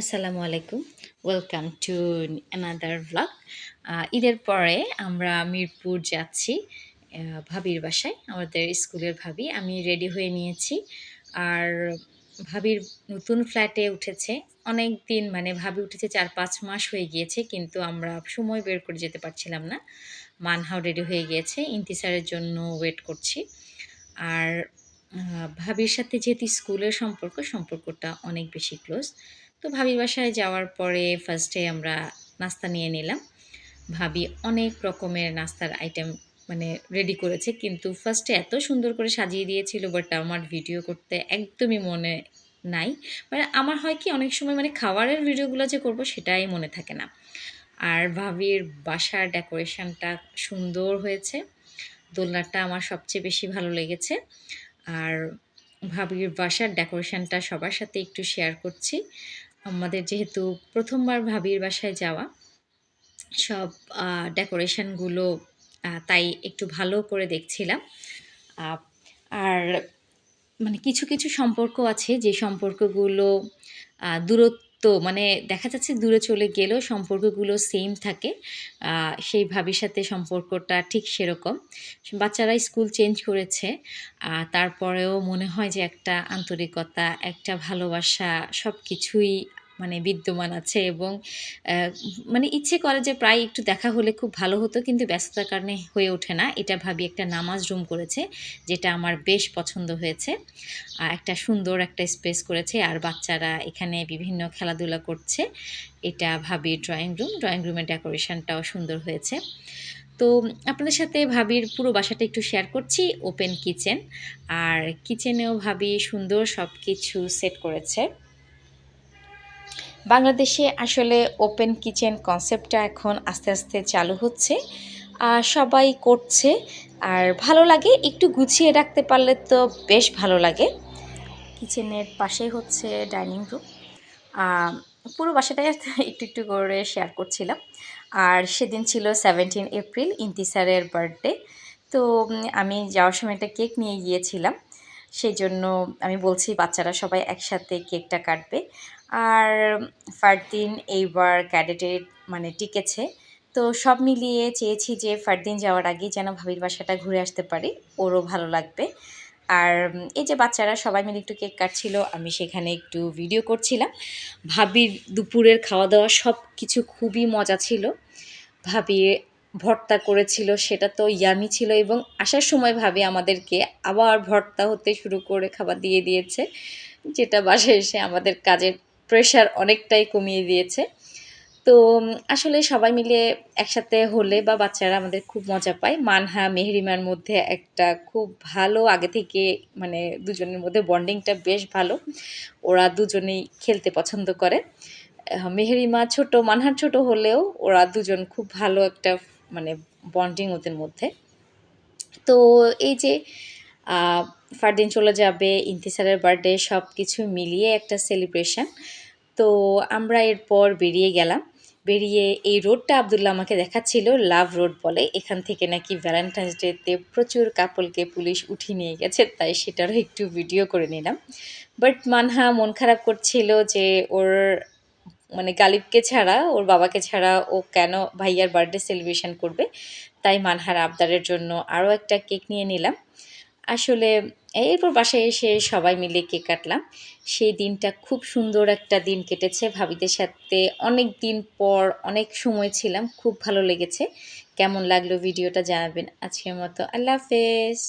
আসসালামু আলাইকুম। Welcome to another vlog ঈদের পরে আমরা মিরপুর যাচ্ছি ভাবির বাসায়, আমাদের স্কুলের ভাবি। আমি রেডি হয়ে নিয়েছি। আর ভাবির নতুন ফ্ল্যাটে উঠেছে। অনেক দিন মানে ভাবি উঠেছে চার পাঁচ মাস হয়ে গিয়েছে, কিন্তু আমরা সময় বের করে যেতে পারছিলাম না। মানহাও রেডি হয়ে গিয়েছে। ইন্তিসারের জন্য ওয়েট করছি। আর ভাবির সাথে যেহেতু স্কুলের সম্পর্ক, সম্পর্কটা অনেক বেশি ক্লোজ তো ভাবির বাসায় যাওয়ার পরে ফার্স্টে আমরা নাস্তা নিয়ে নিলাম। ভাবি অনেক রকমের নাস্তার আইটেম মানে রেডি করেছে, কিন্তু ফার্স্টে এত সুন্দর করে সাজিয়ে দিয়েছিল বাট আমার ভিডিও করতে একদমই মনে নাই। মানে আমার হয় কি, অনেক সময় মানে খাবারের ভিডিওগুলো যে করব সেটাই মনে থাকে না। আর ভাবির বাসার ডেকোরেশনটা সুন্দর হয়েছে। দোলনাটা আমার সবচেয়ে বেশি ভালো লেগেছে। আর ভাবির বাসার ডেকোরেশনটা সবার সাথে একটু শেয়ার করছি। আমাদের যেহেতু প্রথমবার ভাবির বাসায় যাওয়া, সব ডেকোরেশনগুলো তাই একটু ভালো করে দেখছিলাম। আর মানে কিছু কিছু সম্পর্ক আছে যে সম্পর্কগুলো দূরত্ব মানে দেখা যাচ্ছে দূরে চলে গেলেও সম্পর্কগুলো সেম থাকে। সেই ভাবির সাথে সম্পর্কটা ঠিক সেরকম। বাচ্চারা স্কুল চেঞ্জ করেছে তারপরেও মনে হয় যে একটা আন্তরিকতা, একটা ভালোবাসা সব কিছুই মানে বিদ্যমান আছে এবং মানে ইচ্ছে করে যে প্রায় একটু দেখা হলে খুব ভালো হতো, কিন্তু ব্যস্ততার কারণে হয়ে ওঠে না। এটা ভাবি একটা নামাজ রুম করেছে, যেটা আমার বেশ পছন্দ হয়েছে। আর একটা সুন্দর একটা স্পেস করেছে, আর বাচ্চারা এখানে বিভিন্ন খেলাধুলা করছে। এটা ভাবি ড্রয়িং রুম, ড্রয়িং রুমের ডেকোরেশনটাও সুন্দর হয়েছে। তো আপনাদের সাথে ভাবির পুরো বাসাটা একটু শেয়ার করছি, ওপেন কিচেন। আর কিচেনেও ভাবি সুন্দর সব কিছু সেট করেছে। বাংলাদেশে আসলে ওপেন কিচেন কনসেপ্টটা এখন আস্তে আস্তে চালু হচ্ছে। আর সবাই করছে, আর ভালো লাগে, একটু গুছিয়ে রাখতে পারলে তো বেশ ভালো লাগে। কিচেনের পাশে হচ্ছে ডাইনিং রুম পুরো বাসাটাই একটু একটু করে শেয়ার করছিলাম। আর সেদিন ছিল সেভেন্টিন এপ্রিল ইন্তিসারের বার্থডে তো আমি যাওয়ার সময় একটা কেক নিয়ে গিয়েছিলাম। সেই জন্য আমি বলছি বাচ্চারা সবাই একসাথে কেকটা কাটবে। আর ফারদিন এইবার ক্যাডেটে মানে টিকেছে। তো সব মিলিয়ে চেয়েছি যে ফারদিন যাওয়ার আগে যেন ভাবির বাসাটা ঘুরে আসতে পারি, ওরও ভালো লাগবে। আর এই যে বাচ্চারা সবাই মিলে একটু কেক কাটছিল, আমি সেখানে একটু ভিডিও করছিলাম। ভাবির দুপুরের খাওয়া দাওয়া সব কিছু খুবই মজা ছিল। ভাবি ভর্তা করেছিল, সেটা তো ইয়ামি ছিল এবং আসার সময় ভাবি আমাদেরকে আবার ভর্তা হতে শুরু করে খাবার দিয়ে দিয়েছে, যেটা বাসায় এসে আমাদের কাজের প্রেশার অনেকটাই কমিয়ে দিয়েছে। তো আসলে সবাই মিলে একসাথে হলে বা বাচ্চারা আমাদের খুব মজা পায়। মানহা, মেহরিমার মধ্যে একটা খুব ভালো, আগে থেকে মানে দুজনের মধ্যে বন্ডিংটা বেশ ভালো। ওরা দুজনেই খেলতে পছন্দ করে। মেহেরিমা ছোট, মানহার ছোট হলেও ওরা দুজন খুব ভালো একটা মানে বন্ডিং ওদের মধ্যে। তো এই যে ফারদিন চলে যাবে, ইন্তিসারের বার্থডে সব কিছু মিলিয়ে একটা সেলিব্রেশন তো আমরা এরপর বেরিয়ে গেলাম। বেরিয়ে এই রোডটা আবদুল্লাহ আমাকে দেখাচ্ছিল লাভ রোড বলে। এখান থেকে নাকি ভ্যালেন্টাইন্স ডেতে প্রচুর কাপলকে পুলিশ উঠিয়ে নিয়ে গেছে, তাই সেটারও একটু ভিডিও করে নিলাম। বাট মানহা মন খারাপ করছিল যে ওর মানে গালিবকে ছাড়া, ওর বাবাকে ছাড়া ও কেন ভাইয়ার বার্থডে সেলিব্রেশন করবে? তাই মানহার আবদারের জন্য আরও একটা কেক নিয়ে নিলাম। আসলে এরপর বাসায় এসে সবাই মিলে কেক কাটলাম। সেই দিনটা খুব সুন্দর একটা দিন কেটেছে ভাবিদের সাথে। অনেক দিন পর অনেক সময় ছিলাম, খুব ভালো লেগেছে। কেমন লাগল ভিডিওটা জানাবেন আজকের মতো। আল্লাহ হাফেজ।